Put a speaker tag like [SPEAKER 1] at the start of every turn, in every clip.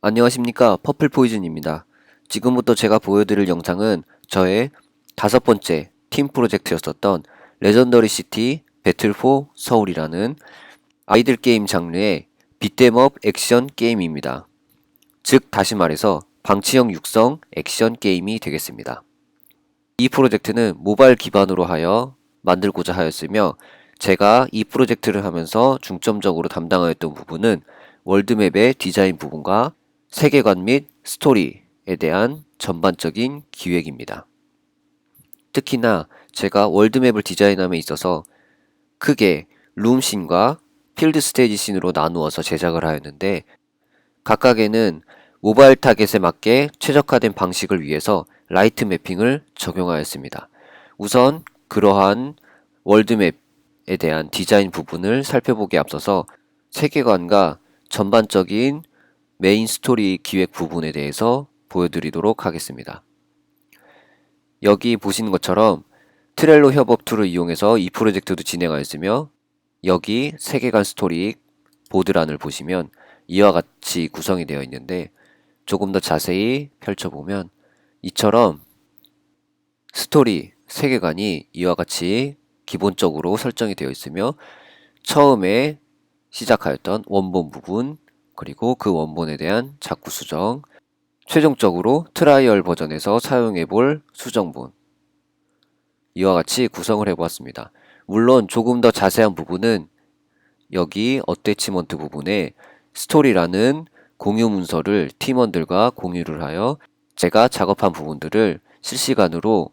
[SPEAKER 1] 안녕하십니까 퍼플 포이즌입니다. 지금부터 제가 보여드릴 영상은 저의 다섯 번째 팀 프로젝트였었던 레전더리 시티 배틀 포 서울이라는 아이들 게임 장르의 빗댐업 액션 게임입니다. 즉 다시 말해서 방치형 육성 액션 게임이 되겠습니다. 이 프로젝트는 모바일 기반으로 하여 만들고자 하였으며 제가 이 프로젝트를 하면서 중점적으로 담당하였던 부분은 월드맵의 디자인 부분과 세계관 및 스토리에 대한 전반적인 기획입니다. 특히나 제가 월드맵을 디자인함에 있어서 크게 룸씬과 필드 스테이지 씬으로 나누어서 제작을 하였는데 각각에는 모바일 타겟에 맞게 최적화된 방식을 위해서 라이트 매핑을 적용하였습니다. 우선 그러한 월드맵에 대한 디자인 부분을 살펴보기에 앞서서 세계관과 전반적인 메인 스토리 기획 부분에 대해서 보여드리도록 하겠습니다. 여기 보시는 것처럼 트렐로 협업 툴을 이용해서 이 프로젝트도 진행하였으며 여기 세계관 스토리 보드란을 보시면 이와 같이 구성이 되어 있는데 조금 더 자세히 펼쳐보면 이처럼 스토리 세계관이 이와 같이 기본적으로 설정이 되어 있으며 처음에 시작하였던 원본 부분 그리고 그 원본에 대한 자꾸 수정 최종적으로 트라이얼 버전에서 사용해 볼 수정본 이와 같이 구성을 해 보았습니다. 물론 조금 더 자세한 부분은 여기 어태치먼트 부분에 스토리라는 공유 문서를 팀원들과 공유를 하여 제가 작업한 부분들을 실시간으로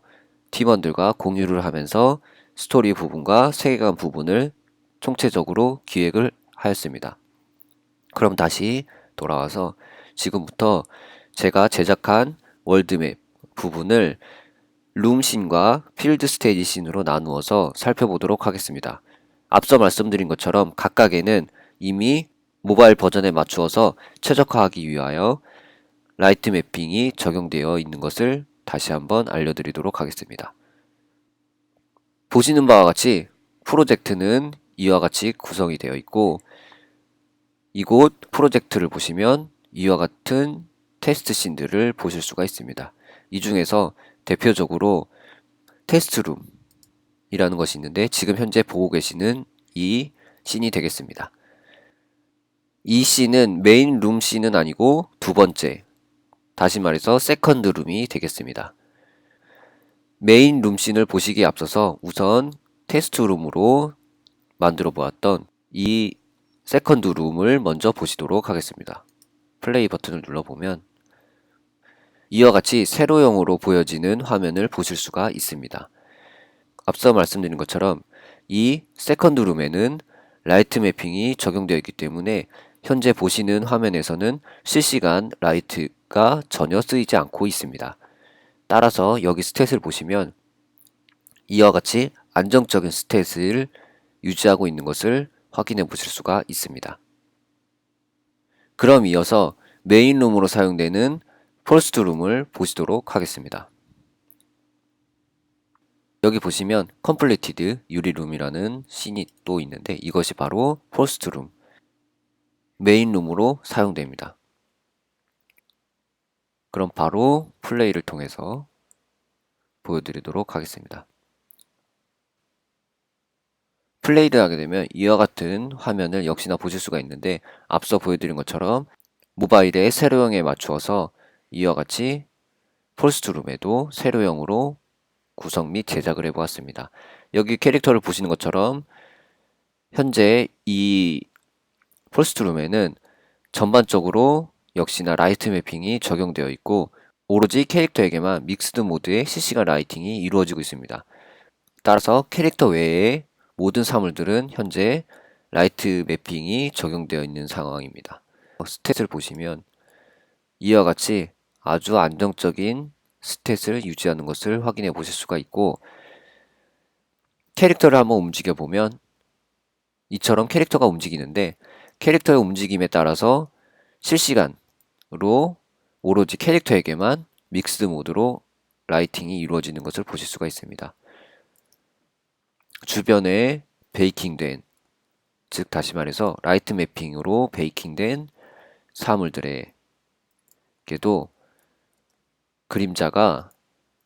[SPEAKER 1] 팀원들과 공유를 하면서 스토리 부분과 세계관 부분을 총체적으로 기획을 하였습니다. 그럼 다시 돌아와서 지금부터 제가 제작한 월드맵 부분을 룸씬과 필드 스테이지 씬으로 나누어서 살펴보도록 하겠습니다. 앞서 말씀드린 것처럼 각각에는 이미 모바일 버전에 맞추어서 최적화하기 위하여 라이트 매핑이 적용되어 있는 것을 다시 한번 알려드리도록 하겠습니다. 보시는 바와 같이 프로젝트는 이와 같이 구성이 되어 있고 이곳 프로젝트를 보시면 이와 같은 테스트 씬들을 보실 수가 있습니다. 이 중에서 대표적으로 테스트룸이라는 것이 있는데 지금 현재 보고 계시는 이 씬이 되겠습니다. 이 씬은 메인 룸 씬은 아니고 두 번째, 다시 말해서 세컨드 룸이 되겠습니다. 메인 룸 씬을 보시기에 앞서서 우선 테스트 룸으로 만들어 보았던 이 세컨드 룸을 먼저 보시도록 하겠습니다. 플레이 버튼을 눌러보면 이와 같이 세로형으로 보여지는 화면을 보실 수가 있습니다. 앞서 말씀드린 것처럼 이 세컨드 룸에는 라이트 매핑이 적용되어 있기 때문에 현재 보시는 화면에서는 실시간 라이트가 전혀 쓰이지 않고 있습니다. 따라서 여기 스탯을 보시면 이와 같이 안정적인 스탯을 유지하고 있는 것을 확인해 보실 수가 있습니다. 그럼 이어서 메인룸으로 사용되는 폴스트룸을 보시도록 하겠습니다. 여기 보시면 컴플리티드 유리룸이라는 씬이 또 있는데 이것이 바로 폴스트룸 메인룸으로 사용됩니다. 그럼 바로 플레이를 통해서 보여드리도록 하겠습니다. 플레이를 하게 되면 이와 같은 화면을 역시나 보실 수가 있는데 앞서 보여드린 것처럼 모바일의 세로형에 맞추어서 이와 같이 폴스트룸에도 세로형으로 구성 및 제작을 해보았습니다. 여기 캐릭터를 보시는 것처럼 현재 이 폴스트룸에는 전반적으로 역시나 라이트 매핑이 적용되어 있고 오로지 캐릭터에게만 믹스드 모드의 실시간 라이팅이 이루어지고 있습니다. 따라서 캐릭터 외에 모든 사물들은 현재 라이트 매핑이 적용되어 있는 상황입니다. 스탯을 보시면 이와 같이 아주 안정적인 스탯을 유지하는 것을 확인해 보실 수가 있고 캐릭터를 한번 움직여 보면 이처럼 캐릭터가 움직이는데 캐릭터의 움직임에 따라서 실시간으로 오로지 캐릭터에게만 믹스드 모드로 라이팅이 이루어지는 것을 보실 수가 있습니다. 주변에 베이킹된 즉 다시 말해서 라이트 매핑으로 베이킹된 사물들의 게도 그림자가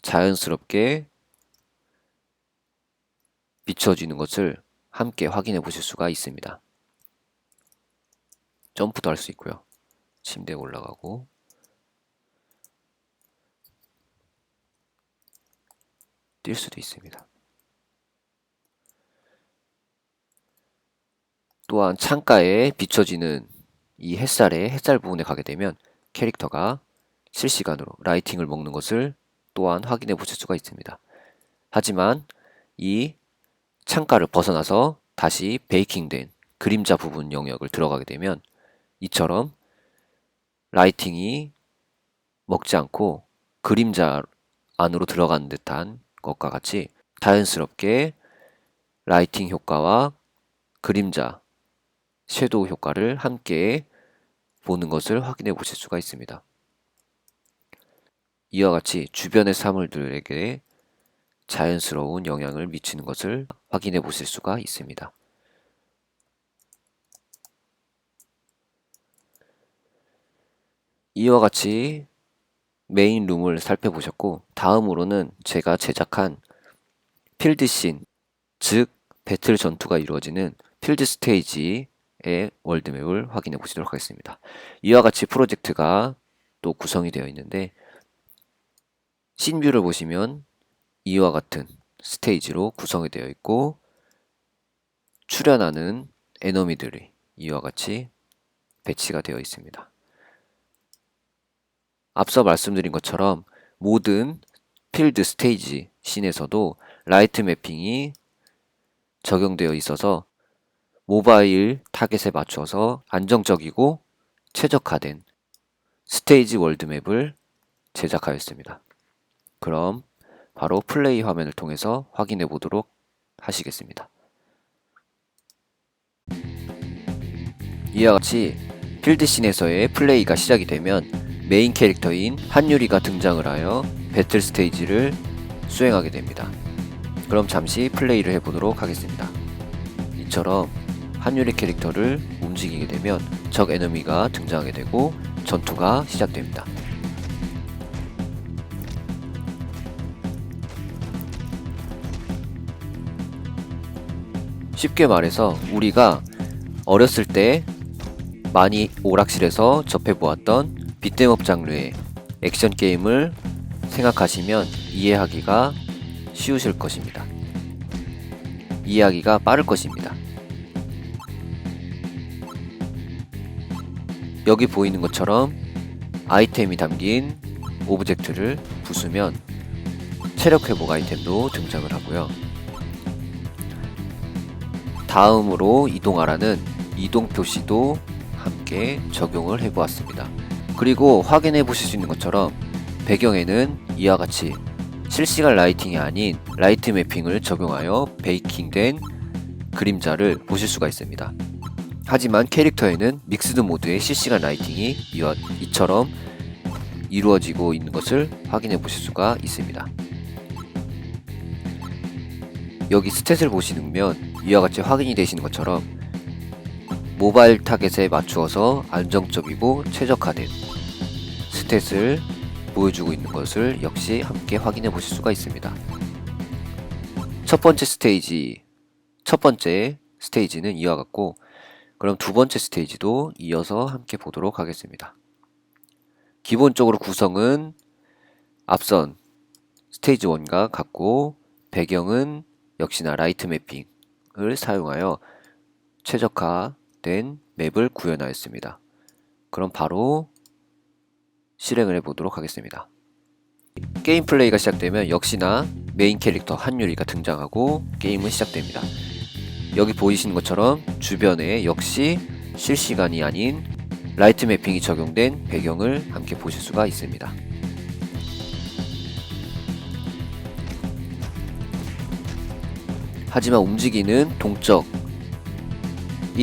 [SPEAKER 1] 자연스럽게 비춰지는 것을 함께 확인해 보실 수가 있습니다. 점프도 할 수 있고요. 침대에 올라가고 뛸 수도 있습니다. 또한 창가에 비춰지는 이 햇살의 햇살 부분에 가게 되면 캐릭터가 실시간으로 라이팅을 먹는 것을 또한 확인해 보실 수가 있습니다. 하지만 이 창가를 벗어나서 다시 베이킹된 그림자 부분 영역을 들어가게 되면 이처럼 라이팅이 먹지 않고 그림자 안으로 들어가는 듯한 것과 같이 자연스럽게 라이팅 효과와 그림자, 섀도우 효과를 함께 보는 것을 확인해 보실 수가 있습니다. 이와 같이 주변의 사물들에게 자연스러운 영향을 미치는 것을 확인해 보실 수가 있습니다. 이와 같이 메인 룸을 살펴보셨고 다음으로는 제가 제작한 필드씬 즉 배틀 전투가 이루어지는 필드 스테이지 의 월드맵을 확인해 보시도록 하겠습니다. 이와 같이 프로젝트가 또 구성이 되어 있는데 신뷰를 보시면 이와 같은 스테이지로 구성이 되어 있고 출연하는 에너미들이 이와 같이 배치가 되어 있습니다. 앞서 말씀드린 것처럼 모든 필드 스테이지 씬에서도 라이트 매핑이 적용되어 있어서 모바일 타겟에 맞춰서 안정적이고 최적화된 스테이지 월드맵을 제작하였습니다. 그럼 바로 플레이 화면을 통해서 확인해 보도록 하시겠습니다. 이와 같이 필드씬에서의 플레이가 시작이 되면 메인 캐릭터인 한유리가 등장을 하여 배틀 스테이지를 수행하게 됩니다. 그럼 잠시 플레이를 해보도록 하겠습니다. 이처럼 한유리 캐릭터를 움직이게 되면 적 에너미가 등장하게 되고 전투가 시작됩니다. 쉽게 말해서 우리가 어렸을 때 많이 오락실에서 접해보았던 비템업 장르의 액션 게임을 생각하시면 이해하기가 쉬우실 것입니다. 이해하기가 빠를 것입니다. 여기 보이는 것처럼 아이템이 담긴 오브젝트를 부수면 체력 회복 아이템도 등장을 하고요. 다음으로 이동하라는 이동 표시도 함께 적용을 해 보았습니다. 그리고 확인해 보실 수 있는 것처럼 배경에는 이와 같이 실시간 라이팅이 아닌 라이트 매핑을 적용하여 베이킹된 그림자를 보실 수가 있습니다. 하지만 캐릭터에는 믹스드 모드의 실시간 라이팅이 이처럼 이루어지고 있는 것을 확인해 보실 수가 있습니다. 여기 스탯을 보시면 이와 같이 확인이 되시는 것처럼 모바일 타겟에 맞추어서 안정적이고 최적화된 스탯을 보여주고 있는 것을 역시 함께 확인해 보실 수가 있습니다. 첫 번째 스테이지, 첫 번째 스테이지는 이와 같고, 그럼 두 번째 스테이지도 이어서 함께 보도록 하겠습니다. 기본적으로 구성은 앞선 스테이지 1과 같고, 배경은 역시나 라이트 매핑을 사용하여 최적화된 맵을 구현하였습니다. 그럼 바로 실행을 해보도록 하겠습니다. 게임 플레이가 시작되면 역시나 메인 캐릭터 한유리가 등장하고 게임은 시작됩니다. 여기 보이시는 것처럼 주변에 역시 실시간이 아닌 라이트 매핑이 적용된 배경을 함께 보실 수가 있습니다. 하지만 움직이는 동적인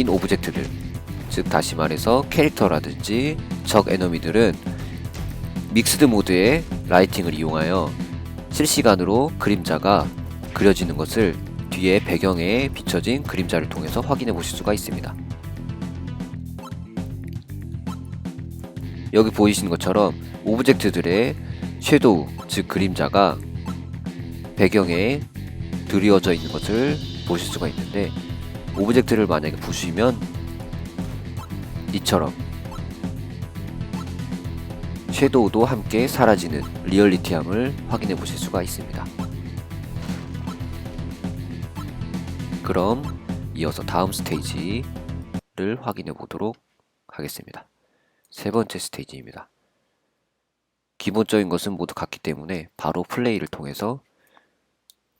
[SPEAKER 1] 오브젝트들, 즉 다시 말해서 캐릭터라든지 적 에너미들은 믹스드 모드의 라이팅을 이용하여 실시간으로 그림자가 그려지는 것을 뒤에 배경에 비춰진 그림자를 통해서 확인해 보실 수가 있습니다. 여기 보이시는 것처럼 오브젝트들의 섀도우, 즉 그림자가 배경에 드리워져 있는 것을 보실 수가 있는데 오브젝트를 만약에 보시면 이처럼 섀도우도 함께 사라지는 리얼리티함을 확인해 보실 수가 있습니다. 그럼 이어서 다음 스테이지를 확인해 보도록 하겠습니다. 세 번째 스테이지입니다. 기본적인 것은 모두 같기 때문에 바로 플레이를 통해서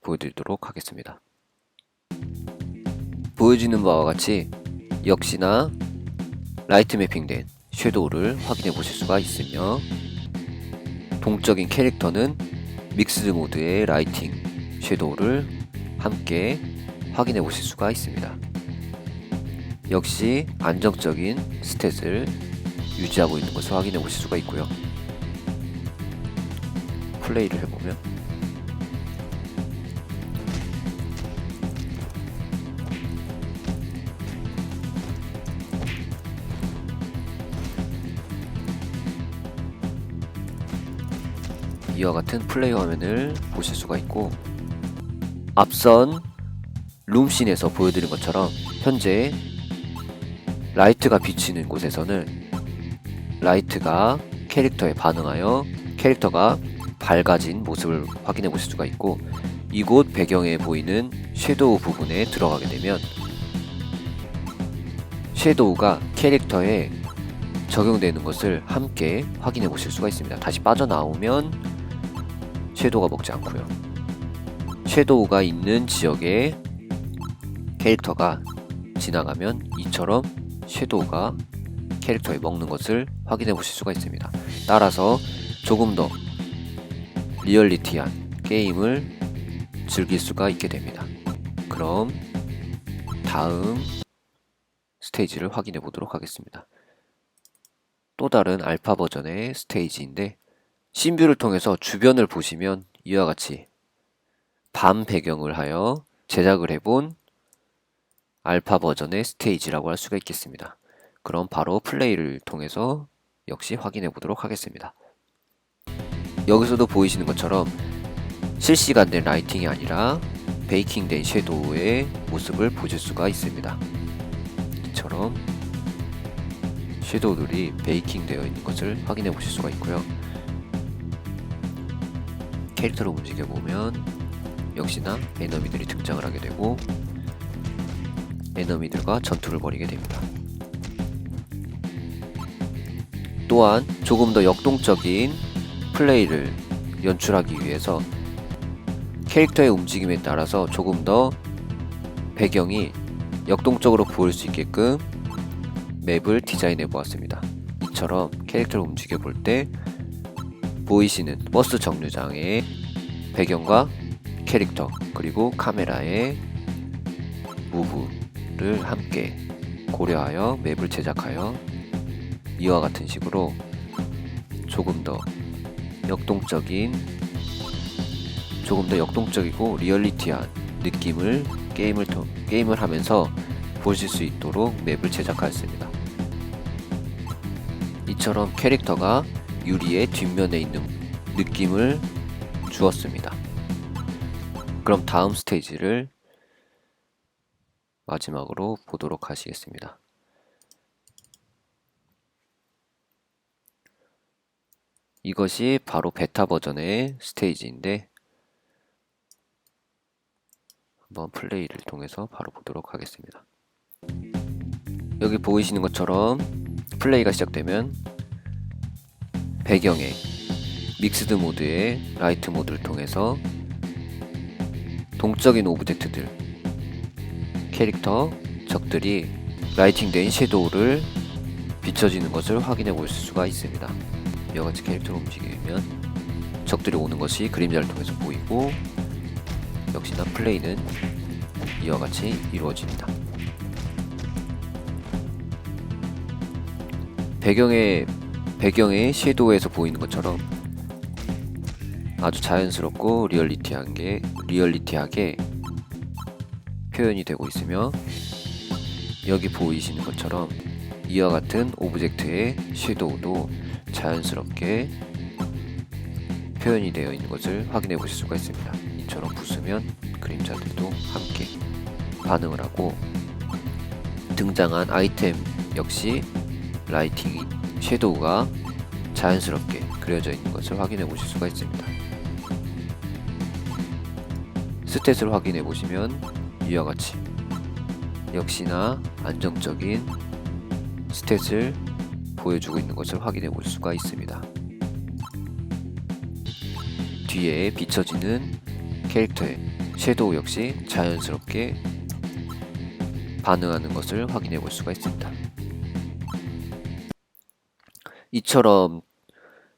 [SPEAKER 1] 보여드리도록 하겠습니다. 보여지는 바와 같이 역시나 라이트 매핑된 섀도우를 확인해 보실 수가 있으며 동적인 캐릭터는 믹스드 모드의 라이팅 섀도우를 함께 확인해 보실 수가 있습니다. 역시 안정적인 스탯을 유지하고 있는 것을 확인해 보실 수가 있고요. 플레이를 해보면 이와 같은 플레이 화면을 보실 수가 있고 앞선 룸씬에서 보여드린 것처럼 현재 라이트가 비치는 곳에서는 라이트가 캐릭터에 반응하여 캐릭터가 밝아진 모습을 확인해 보실 수가 있고 이곳 배경에 보이는 섀도우 부분에 들어가게 되면 섀도우가 캐릭터에 적용되는 것을 함께 확인해 보실 수가 있습니다. 다시 빠져나오면 섀도우가 먹지 않고요. 섀도우가 있는 지역에 캐릭터가 지나가면 이처럼 섀도우가 캐릭터에 먹는 것을 확인해 보실 수가 있습니다. 따라서 조금 더 리얼리티한 게임을 즐길 수가 있게 됩니다. 그럼 다음 스테이지를 확인해 보도록 하겠습니다. 또 다른 알파 버전의 스테이지인데 신뷰를 통해서 주변을 보시면 이와 같이 밤 배경을 하여 제작을 해본 알파 버전의 스테이지라고 할 수가 있겠습니다. 그럼 바로 플레이를 통해서 역시 확인해 보도록 하겠습니다. 여기서도 보이시는 것처럼 실시간된 라이팅이 아니라 베이킹된 섀도우의 모습을 보실 수가 있습니다. 이처럼 섀도우들이 베이킹 되어 있는 것을 확인해 보실 수가 있고요. 캐릭터를 움직여 보면 역시나 에너미들이 등장을 하게 되고 에너미들과 전투를 벌이게 됩니다. 또한 조금 더 역동적인 플레이를 연출하기 위해서 캐릭터의 움직임에 따라서 조금 더 배경이 역동적으로 보일 수 있게끔 맵을 디자인해 보았습니다. 이처럼 캐릭터를 움직여 볼 때 보이시는 버스 정류장의 배경과 캐릭터 그리고 카메라의 무브 를 함께 고려하여 맵을 제작하여 이와 같은 식으로 조금 더 역동적인 조금 더 역동적이고 리얼리티한 느낌을 게임을 통, 게임을 하면서 보실 수 있도록 맵을 제작하였습니다. 이처럼 캐릭터가 유리의 뒷면에 있는 느낌을 주었습니다. 그럼 다음 스테이지를 마지막으로 보도록 하시겠습니다. 이것이 바로 베타 버전의 스테이지인데 한번 플레이를 통해서 바로 보도록 하겠습니다. 여기 보이시는 것처럼 플레이가 시작되면 배경에 믹스드 모드의 라이트 모드를 통해서 동적인 오브젝트들 캐릭터 적들이 라이팅된 섀도우를 비춰지는 것을 확인해 볼 수가 있습니다. 이와 같이 캐릭터를 움직이면 적들이 오는 것이 그림자를 통해서 보이고 역시나 플레이는 이와 같이 이루어집니다. 배경의 배경의 섀도우에서 보이는 것처럼 아주 자연스럽고 리얼리티하게 리얼리티하게 표현이 되고 있으며 여기 보이시는 것처럼 이와 같은 오브젝트의 섀도우도 자연스럽게 표현이 되어 있는 것을 확인해 보실 수가 있습니다. 이처럼 부수면 그림자들도 함께 반응을 하고 등장한 아이템 역시 라이팅 섀도우가 자연스럽게 그려져 있는 것을 확인해 보실 수가 있습니다. 스탯을 확인해 보시면 이와 같이 역시나 안정적인 스탯을 보여주고 있는 것을 확인해 볼 수가 있습니다. 뒤에 비춰지는 캐릭터의 섀도우 역시 자연스럽게 반응하는 것을 확인해 볼 수가 있습니다. 이처럼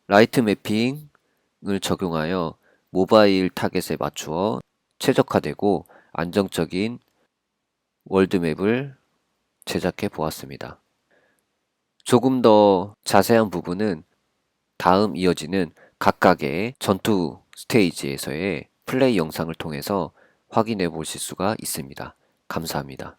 [SPEAKER 1] 라이트 매핑을 적용하여 모바일 타겟에 맞추어 최적화되고 안정적인 월드맵을 제작해 보았습니다. 조금 더 자세한 부분은 다음 이어지는 각각의 전투 스테이지에서의 플레이 영상을 통해서 확인해 보실 수가 있습니다. 감사합니다.